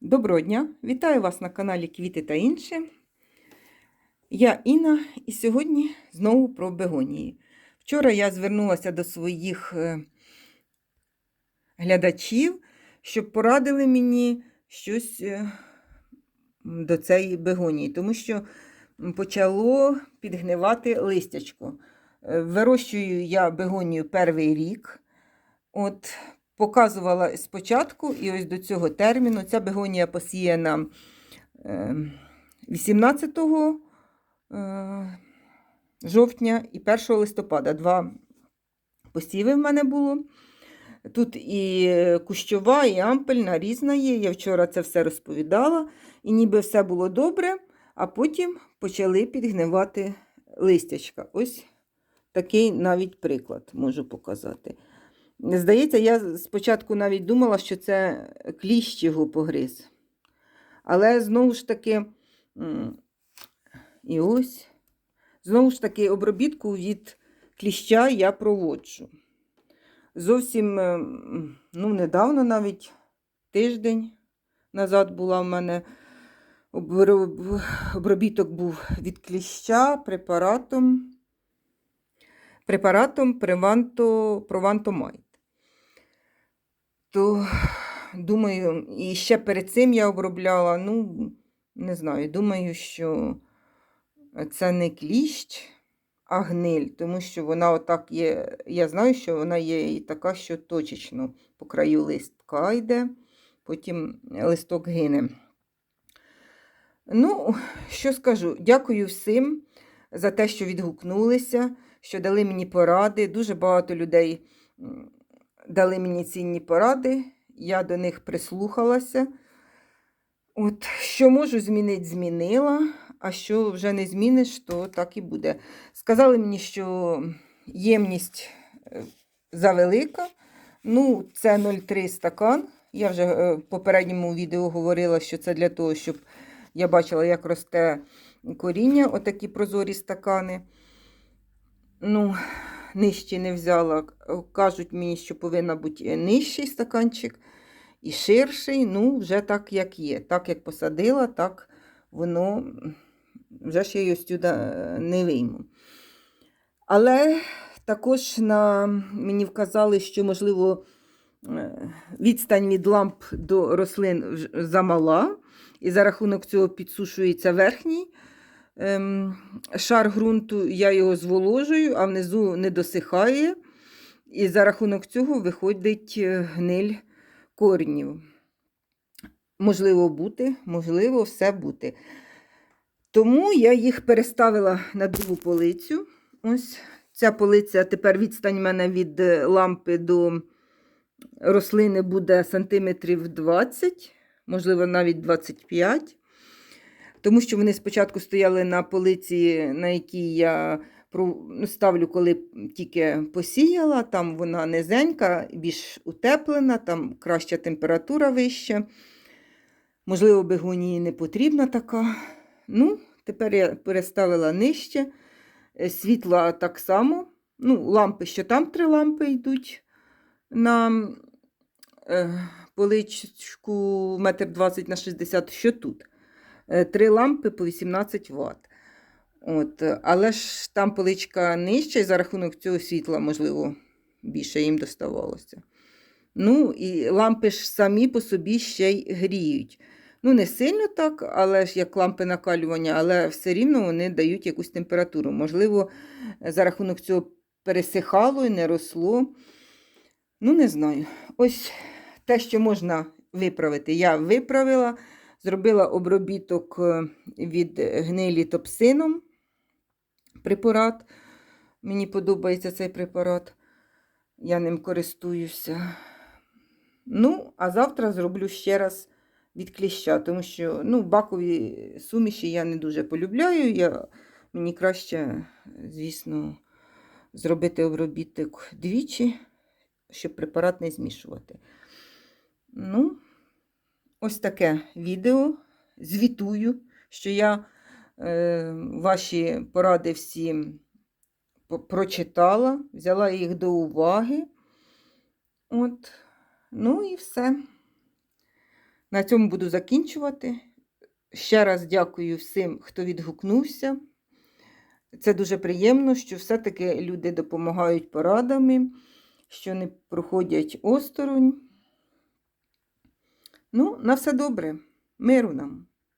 Доброго дня! Вітаю вас на каналі Квіти та інше. Я Інна і сьогодні знову про бегонії. Вчора я звернулася до своїх е, глядачів, щоб порадили мені щось е, до цієї бегонії, тому що почало підгнивати листячко. Е, Вирощую я бегонію перший рік. От показувала спочатку, і ось до цього терміну. Ця бегонія посіяна е, 18 е, жовтня і 1 листопада. Два посіви в мене було. Тут і кущова, і ампельна, різна є. Я вчора це все розповідала, і ніби все було добре, а потім почали підгнивати листячка. Ось такий навіть приклад можу показати. Здається, я спочатку навіть думала, що це кліщ його погриз. Але знову ж таки, і ось, знову ж таки, обробітку від кліща я проводжу. Зовсім ну, недавно, навіть тиждень назад була в мене обробіток був від кліща препаратом. Препаратом Преванто, Провантомайт. То, думаю, і ще перед цим я обробляла, ну, не знаю, думаю, що це не кліщ, а гниль, тому що вона отак є. Я знаю, що вона є і така, що точечно по краю листка йде, потім листок гине. Ну, що скажу, дякую всім за те, що відгукнулися, що дали мені поради. Дуже багато людей дали мені цінні поради, я до них прислухалася. От, Що можу змінити, змінила, а що вже не зміниш, то так і буде. Сказали мені, що ємність е, завелика. Ну, це 0,3 стакан. Я вже е, в попередньому відео говорила, що це для того, щоб я бачила, як росте коріння, отакі прозорі стакани. Ну, нижчі не взяла. Кажуть мені, що повинен бути нижчий стаканчик і ширший. Ну, вже так, як є. Так, як посадила, так воно вже ж я його сюди не вийму. Але також на, мені вказали, що, можливо, е, відстань від ламп до рослин замала, і за рахунок цього підсушується верхній шар ґрунту, я його зволожую, а внизу не досихає. І за рахунок цього виходить е, гниль корнів. Можливо, бути, можливо, все бути. Тому я їх переставила на другу полицю. Ось ця полиця тепер відстань мене від е, лампи до рослини буде сантиметрів 20, можливо, навіть 25 тому що вони спочатку стояли на полиці, на якій я ну, ставлю, коли тільки посіяла. Там вона низенька, більш утеплена, там краща температура вища. Можливо, бегонії не потрібна така. Ну, Тепер я переставила нижче. Е, світла так само. Ну, Лампи, що там три лампи йдуть на е, поличку 1,20 на 60 що тут. Е, три лампи по 18 Вт. От, Але ж там поличка нижча, і за рахунок цього світла, можливо, більше їм доставалося. Ну, і лампи ж самі по собі ще й гріють. Ну, не сильно так, але ж як лампи накалювання, але все рівно вони дають якусь температуру. Можливо, за рахунок цього пересихало і не росло. Ну, не знаю. Ось те, що можна виправити, я виправила. Зробила обробіток е, від гнилі топсином препарат. Мені подобається цей препарат, я ним користуюся. Ну, а завтра зроблю ще раз від кліща, тому що ну, бакові суміші я не дуже полюбляю. Я, Мені краще, звісно, зробити обробіток двічі, щоб препарат не змішувати. Ну, ось таке відео. Звітую, що я е, ваші поради всі прочитала, взяла їх до уваги. От, ну і все. На цьому буду закінчувати. Ще раз дякую всім, хто відгукнувся. Це дуже приємно, що все-таки люди допомагають порадами, що не проходять осторонь. Ну, на все добре. Миру нам.